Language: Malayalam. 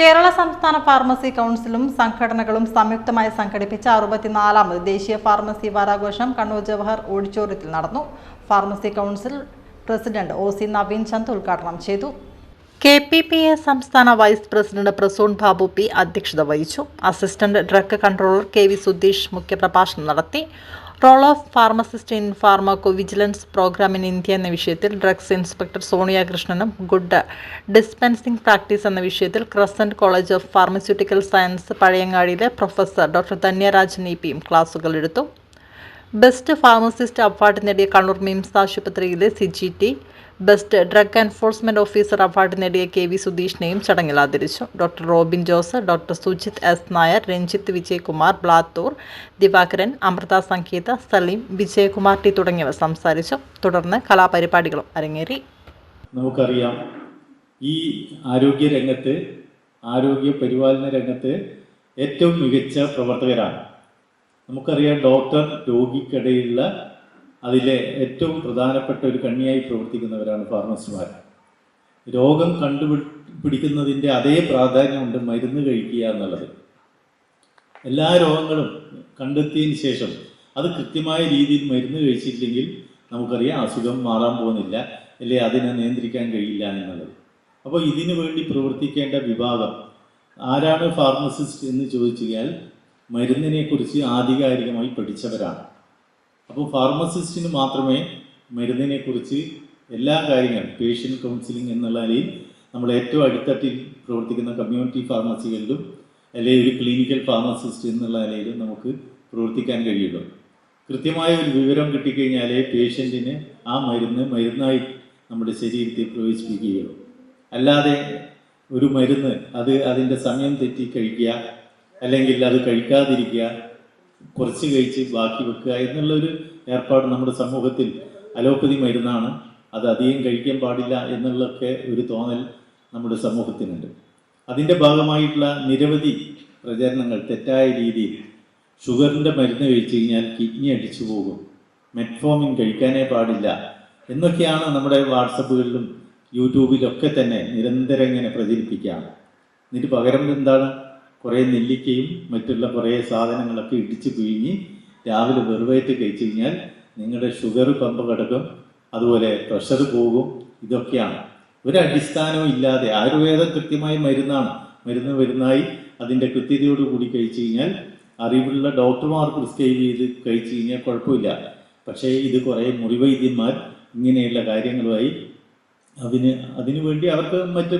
കേരള സംസ്ഥാന ഫാർമസി കൗൺസിലും സംഘടനകളും സംയുക്തമായി സംഘടിപ്പിച്ച അറുപത്തിനാലാമത് ദേശീയ ഫാർമസി വാരാഘോഷം കണ്ണൂർ ജവഹർ ഓഡിറ്റോറിയത്തിൽ നടന്നു. Pharmacy council president O C Naveen Chand ഉദ്ഘാടനം ചെയ്തു. കെ പി പി എ സംസ്ഥാന vice president Prasoon Babu P അധ്യക്ഷത വഹിച്ചു. Assistant drug controller K V Sudheesh മുഖ്യപ്രഭാഷണം നടത്തി. Role of pharmacist in pharmacovigilance programme in India എന്ന വിഷയത്തിൽ ഡ്രഗ്സ് ഇൻസ്പെക്ടർ സോണിയ കൃഷ്ണനും ഗുഡ് ഡിസ്പെൻസിംഗ് പ്രാക്ടീസ് എന്ന വിഷയത്തിൽ Crescent College of Pharmaceutical Science പഴയങ്ങാടിയിലെ professor doctor Dhanyarajan E പിയും ക്ലാസുകൾ എടുത്തു. ബെസ്റ്റ് ഫാർമസിസ്റ്റ് അവാർഡ് നേടിയ കണ്ണൂർ മിംസ് ആശുപത്രിയിലെ C G T best drug enforcement officer award നേടിയ കെ വി സുധീഷിനെയും ചടങ്ങിൽ ആദരിച്ചു. Doctor Robin Jose doctor Sujith S Nair Ranjith Vijayakumar Blathur Divakaran Amritha Sangeetha Saleem Vijayakumar T തുടങ്ങിയവർ സംസാരിച്ചു. തുടർന്ന് കലാപരിപാടികളും അരങ്ങേറി. നമുക്കറിയാം ഈ ആരോഗ്യ രംഗത്ത് ആരോഗ്യ പരിപാലന രംഗത്ത് ഏറ്റവും മികച്ച പ്രവർത്തകരാണ്. നമുക്കറിയാം ഡോക്ടർ രോഗിക്കിടയിലുള്ള അതിലെ ഏറ്റവും പ്രധാനപ്പെട്ട ഒരു കണ്ണിയായി പ്രവർത്തിക്കുന്നവരാണ് ഫാർമസിമാർ. രോഗം കണ്ടുപിടിക്കുന്നതിന്റെ അതേ പ്രാധാന്യമുണ്ട് മരുന്ന് കഴിക്കുക എന്നുള്ളത്. എല്ലാ രോഗങ്ങളും കണ്ടെത്തിയതിന് ശേഷം അത് കൃത്യമായ രീതിയിൽ മരുന്ന് കഴിച്ചിട്ടില്ലെങ്കിൽ നമുക്കറിയാം അസുഖം മാറാൻ പോകുന്നില്ല അല്ലെ? അതിനെ നിയന്ത്രിക്കാൻ കഴിയില്ല എന്നുള്ളത്. അപ്പോൾ ഇതിനു വേണ്ടി പ്രവർത്തിക്കേണ്ട വിഭാഗം ആരാണ് ഫാർമസിസ്റ്റ് എന്ന് ചോദിച്ചു കഴിഞ്ഞാൽ മരുന്നിനെക്കുറിച്ച് ആധികാരികമായി പഠിച്ചവരാണ്. അപ്പോൾ ഫാർമസിസ്റ്റിന് മാത്രമേ മരുന്നിനെക്കുറിച്ച് എല്ലാ കാര്യങ്ങളും പേഷ്യന്റ് കൗൺസിലിംഗ് എന്നുള്ള നിലയിൽ നമ്മൾ ഏറ്റവും അടുത്തട്ടിൽ പ്രവർത്തിക്കുന്ന കമ്മ്യൂണിറ്റി ഫാർമസികളിലും അല്ലെങ്കിൽ ഒരു ക്ലിനിക്കൽ ഫാർമസിസ്റ്റ് എന്നുള്ള നിലയിലും നമുക്ക് പ്രവർത്തിക്കാൻ കഴിയുള്ളൂ. കൃത്യമായ ഒരു വിവരം കിട്ടിക്കഴിഞ്ഞാലേ പേഷ്യന്റിന് ആ മരുന്ന് മരുന്നായി നമ്മുടെ ശരീരത്തിൽ പ്രവേശിപ്പിക്കുകയുള്ളൂ. അല്ലാതെ ഒരു മരുന്ന് അത് അതിന്റെ സമയം തെറ്റി കഴിക്കുക അല്ലെങ്കിൽ അത് കഴിക്കാതിരിക്കുക കുറച്ച് കഴിച്ച് ബാക്കി വെക്കുക എന്നുള്ളൊരു ഏർപ്പാട് നമ്മുടെ സമൂഹത്തിൽ അലോപ്പതി മരുന്നാണ്. അത് അധികം കഴിക്കാൻ പാടില്ല എന്നുള്ളൊക്കെ ഒരു തോന്നൽ നമ്മുടെ സമൂഹത്തിനുണ്ട്. അതിന്റെ ഭാഗമായിട്ടുള്ള നിരവധി പ്രചരണങ്ങൾ തെറ്റായ രീതിയിൽ ഷുഗറിന്റെ മരുന്ന് കഴിച്ചു കഴിഞ്ഞാൽ കിഡ്നി അടിച്ചു പോകും. മെറ്റ്ഫോമിൻ കഴിക്കാനേ പാടില്ല എന്നൊക്കെയാണ് നമ്മുടെ വാട്സപ്പുകളിലും യൂട്യൂബിലൊക്കെ തന്നെ നിരന്തരം ഇങ്ങനെ പ്രചരിപ്പിക്കുകയാണ് എന്നിട്ട് പകരം എന്താണ്? കുറേ നെല്ലിക്കയും മറ്റുള്ള കുറേ സാധനങ്ങളൊക്കെ ഇടിച്ച് പിഴിഞ്ഞ് രാവിലെ വെറുതായിട്ട് കഴിച്ചു കഴിഞ്ഞാൽ നിങ്ങളുടെ ഷുഗർ പമ്പ് കിടക്കും അതുപോലെ പ്രഷർ പോകും ഇതൊക്കെയാണ്. ഒരടിസ്ഥാനവും ഇല്ലാതെ ആയുർവേദം കൃത്യമായി മരുന്നാണ്. മരുന്ന് മരുന്നായി അതിന്റെ കൃത്യതയോട് കൂടി കഴിച്ചു കഴിഞ്ഞാൽ അറിവുള്ള ഡോക്ടർമാർ പ്രിസ്ക്രൈബ് ചെയ്ത് കഴിച്ചു കഴിഞ്ഞാൽ കുഴപ്പമില്ല. പക്ഷേ ഇത് കുറേ മുറിവൈദ്യന്മാർ ഇങ്ങനെയുള്ള കാര്യങ്ങളുമായി അതിന് അതിനുവേണ്ടി അവർക്ക് മറ്റ്